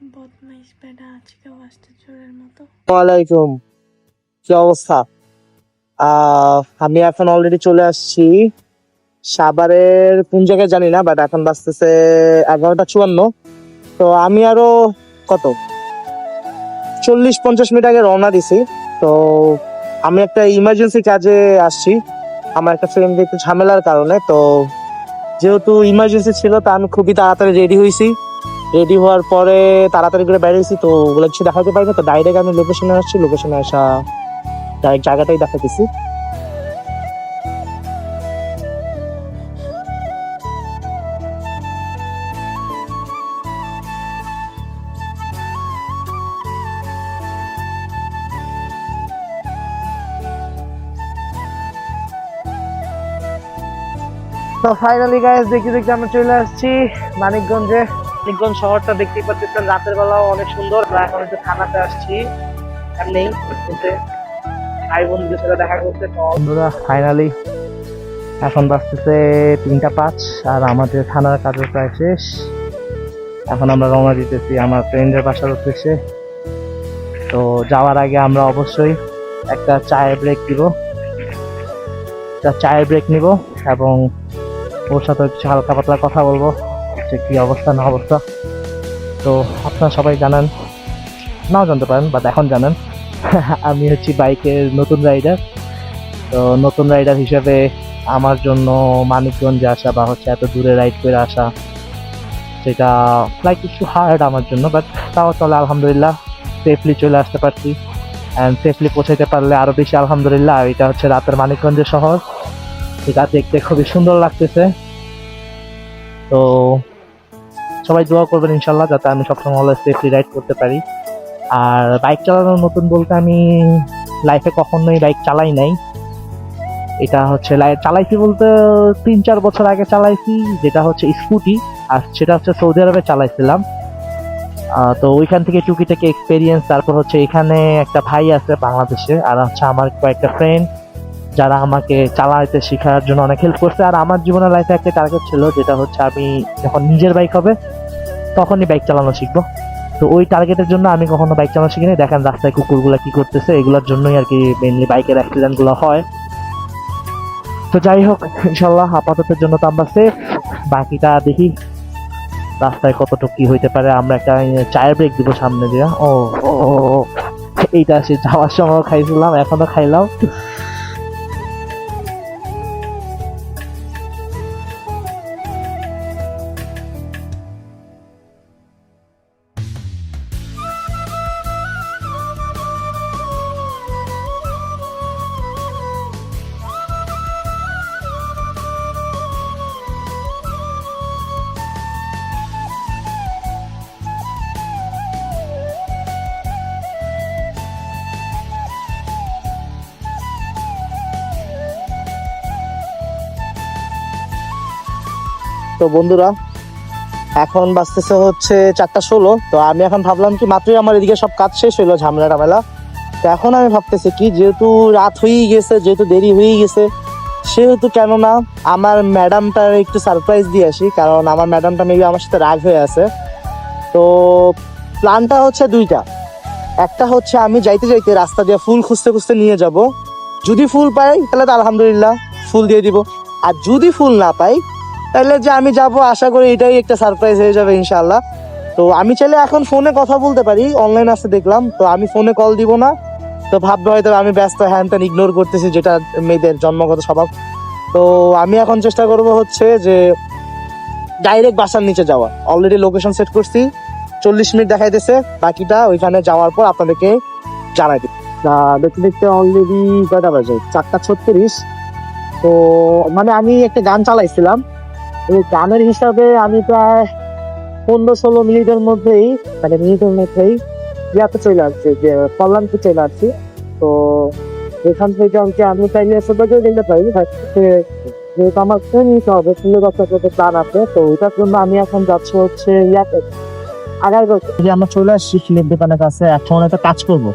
বদমাইশ বেটা আজকেও আসতে চোরের মতো। ওয়ালাইকুম। কি অবস্থা? আমি এখন অলরেডি চলে আসছি। সাভারের কোন জায়গায় জানি না বাট এখন বাজতেছে এগারোটা চুয়ান্ন। তো আমি আরও কত? চল্লিশ পঞ্চাশ মিনিট আগে রওনা দিছি। তো আমি একটা ইমার্জেন্সি কাজে আসছি। আমার একটা ফ্রেন্ড একটু ঝামেলার কারণে, তো যেহেতু ইমার্জেন্সি ছিল, তা আমি খুবই তাড়াতাড়ি রেডি হয়েছি। রেডি হওয়ার পরে তাড়াতাড়ি করে বেরিয়েছি তো ওগুলো কিছু দেখাতে পারি না তো ডাইরেক্ট আমি লোকেশনে আসছি লোকেশনে আসা ডাইরেক্ট জায়গাটাই দেখাতেছি তো ফাইনালি গাইস দেখতে দেখতে আমরা চলে আসছি মানিকগঞ্জে। মানিকগঞ্জ শহরটা দেখতেই পাচ্ছেন, রাতের বেলাও অনেক সুন্দর। এখন একটু থানাতে আসছি। নেই ভাই বন্ধুদের সাথে দেখা করতে বন্ধুরা ফাইনালি এখন বাজতেছে তিনটা পাঁচ, আর আমাদের থানার কাজও প্রায় শেষ। এখন আমরা রওনা দিতেছি আমার ফ্রেন্ডের বাসার উদ্দেশ্যে। তো যাওয়ার আগে আমরা অবশ্যই একটা চায়ের ব্রেক দিব। একটা চায়ের ব্রেক নিব এবং ওর সাথে কিছু হালকা পাতলা কথা বলব। যে কি অবস্থা, না অবস্থা। তো আপনারা সবাই জানেন, নাও জানতে পারেন বাট এখন জানেন। আমি হচ্ছি বাইকের নতুন রাইডার তো নতুন রাইডার হিসেবে আমার জন্য মানিকগঞ্জে আসা বা হচ্ছে এত দূরে রাইড করে আসা, সেটা লাইক একটু হার্ড আমার জন্য বাট তাও চলে আলহামদুলিল্লাহ সেফলি চলে আসতে পারছি। অ্যান্ড সেফলি পৌঁছাইতে পারলে আরও বেশি, আলহামদুলিল্লাহ এটা হচ্ছে রাতের মানিকগঞ্জের শহর। এটা দেখতে খুবই সুন্দর লাগতেছে। তো সবাই দোয়া করবেন ইনশাল্লাহ, যাতে আমি সবসময় অলওয়েজ সেফলি রাইড করতে পারি। আর বাইক চালানো নতুন বলতে আমি লাইফে কখনোই বাইক চালাই নাই। এটা হচ্ছে লাই- চালাইছি বলতে তিন চার বছর আগে চালাইছি, যেটা হচ্ছে স্কুটি আর সেটা হচ্ছে সৌদি আরবে চালাইছিলাম। তো ওইখান থেকে টুকিটাকি এক্সপিরিয়েন্স তারপর হচ্ছে এখানে একটা ভাই আছে বাংলাদেশে, আর হচ্ছে আমার কয়েকটা ফ্রেন্ড যারা আমাকে চালাতে শেখার জন্য অনেক হেল্প করছে। আর আমার জীবনের লাইফে একটা টার্গেট ছিল, যেটা হচ্ছে আমি যখন নিজের বাইক হবে, তখনই বাইক চালানো শিখব। তো ওই টার্গেটের জন্য আমি কখনো বাইক চালানো শিখিনি। দেখেন রাস্তায় কুকুরগুলো কি করতেছে, এগুলোর জন্যই আর কি মেনলি বাইকের অ্যাক্সিডেন্টগুলো হয়। তো যাই হোক ইনশাল্লাহ আপাততের জন্য তো আমরা সেফ বাকিটা দেখি রাস্তায় কতটুকু কি হইতে পারে। আমরা একটা চায়ের ব্রেক দিব সামনে দিয়ে। ও ও এইটা সে যাওয়ার সময় খাইছিলাম, এখনও খাইলাম। তো বন্ধুরা, এখন বাঁচতেছে হচ্ছে চারটা ষোলো, তো আমি এখন ভাবলাম কি মাত্রই আমার এদিকে সব কাজ শেষ হইল ঝামেলা টামেলা তো এখন আমি ভাবতেছি কি, যেহেতু রাত হয়েই গেছে, যেহেতু দেরি হয়েই গেছে, সেহেতু কেননা আমার ম্যাডামটার একটু সারপ্রাইজ দিয়ে আসি, কারণ আমার ম্যাডামটা মেবি আমার সাথে রাগ হয়ে আছে। তো প্ল্যানটা হচ্ছে দুইটা। একটা হচ্ছে আমি যাইতে যাইতে রাস্তা দিয়ে ফুল খুঁজতে খুঁজতে নিয়ে যাব। যদি ফুল পাই, তাহলে তো আলহামদুলিল্লাহ, ফুল দিয়ে দিব। আর যদি ফুল না পাই তাহলে যে আমি যাব, আশা করি এটাই একটা সারপ্রাইজ হয়ে যাবে ইনশাল্লাহ তো আমি চাইলে এখন ফোনে কথা বলতে পারি অনলাইন আছে দেখলাম, তো আমি ফোনে কল দিব না। তো ভাববে হয়তো আমি ব্যস্ত হ্যান ত্যান ইগনোর করতেছি যেটা মেয়েদের জন্মগত স্বভাব। তো আমি এখন চেষ্টা করব হচ্ছে যে ডাইরেক্ট বাসার নিচে যাওয়া। অলরেডি লোকেশন সেট করছি, চল্লিশ মিনিট দেখাইতেছে, বাকিটা ওইখানে যাওয়ার পর আপনাদেরকে জানাই দিই দেখতে দেখতে অলরেডি কয়টা বাজে? চারটা ছত্রিশ। তো মানে আমি একটা গান চালাইছিলাম এই গানের হিসাবে আমি প্রায় পনেরো ষোলো মিনিটের মধ্যেই মানে মিনিটের মধ্যেই ইয়াতে চলে আসছি, যে কল্যাণপুর চলে আসছি। তো এখান থেকে আমাকে, আমি চাইলে ছোটকে নিতে পারি যেহেতু আমার ফোন নিতে হবে ফুলে ব্যবসা করতে প্ল্যান আছে, তো ওইটার জন্য আমি এখন যাচ্ছি হচ্ছে ইয়াতে। আগাই যে আমরা চলে আসছি দোকানের কাছে, এখন একটা কাজ করব।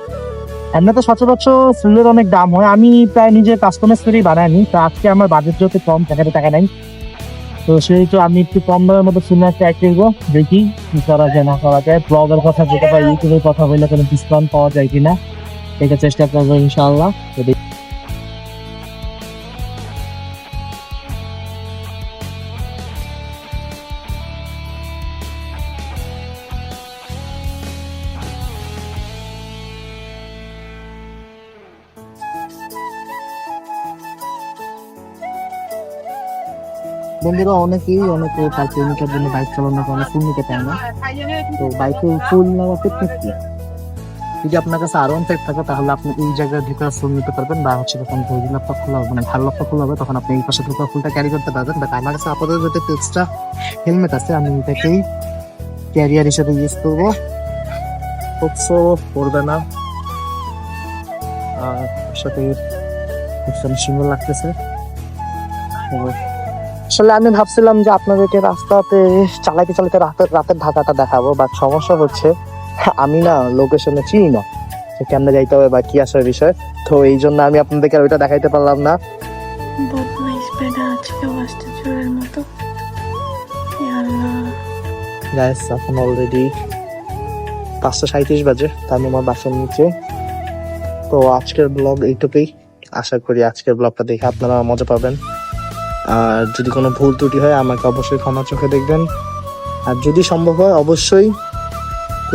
এমনি তো সচরাচর ফুলের অনেক দাম হয়, আমি প্রায় নিজে কাস্টমার বানাইনি তো আজকে আমার বাজেট যেহেতু কম, টাকাতে টাকা নাই তো সেই তো আমি একটু কম দামের মতো সিনেমা ট্রাই করব দেখি কি করা যায়, না করা যায়। ব্লগের কথা যেটা বা ইউটিউবের কথা বললে কোনো ডিসকাউন্ট পাওয়া যায় কিনা, এটা চেষ্টা করব ইনশাআল্লাহ। বন্ধুরা অনেকেই অনেকে তার প্রেমিকার জন্য বাইক চালানোর কারণে ফুল নিতে চায় না। তো বাইকে ফুল নেওয়া ক্ষেত্রে কি? যদি আপনার কাছে আরও অনেক থাকে, তাহলে আপনি এই জায়গার ভিতরে ফুল নিতে পারবেন বা হচ্ছে যখন ভরি লাভটা খোলা হবে মানে ভালো লাভটা খোলা হবে, তখন আপনি এই পাশে থেকে ফুলটা ক্যারি করতে পারবেন। বাট আমার কাছে আপাতত যেটা এক্সট্রা হেলমেট আছে, আমি এটাকেই ক্যারিয়ার হিসেবে ইউজ করব। পড়বে না। আর সাথে ভীষণ সুন্দর লাগতেছে। আসলে আমি ভাবছিলাম যে আপনাদেরকে রাস্তাতে চালাতে চালাতে রাতের রাতের ঢাকাটা দেখাবো বাট সমস্যা হচ্ছে আমি না লোকেশনে চিনি না যে কেমনে যাইতে হবে বা কি আসার বিষয়। তো এই জন্য আমি আপনাদেরকে আর ওইটা দেখাইতে পারলাম না। এখন অলরেডি পাঁচটা সাঁত্রিশ বাজে তার আমার বাসার নিচে। তো আজকের ব্লগ এইটুকুই। আশা করি আজকের ব্লগটা দেখে আপনারা মজা পাবেন। আর যদি কোনো ভুল ত্রুটি হয়, আমাকে অবশ্যই ক্ষমা চোখে দেখবেন। আর যদি সম্ভব হয়, অবশ্যই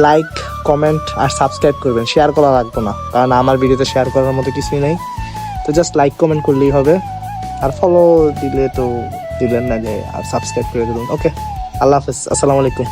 লাইক কমেন্ট আর সাবস্ক্রাইব করবেন। শেয়ার করা লাগবে না, কারণ আমার ভিডিওতে শেয়ার করার মতো কিছুই নেই। তো জাস্ট লাইক কমেন্ট করলেই হবে। আর ফলো দিলে তো দিলেন না যে, আর সাবস্ক্রাইব করে দেবেন। ওকে আল্লাহ হাফেজ। আসসালামু আলাইকুম।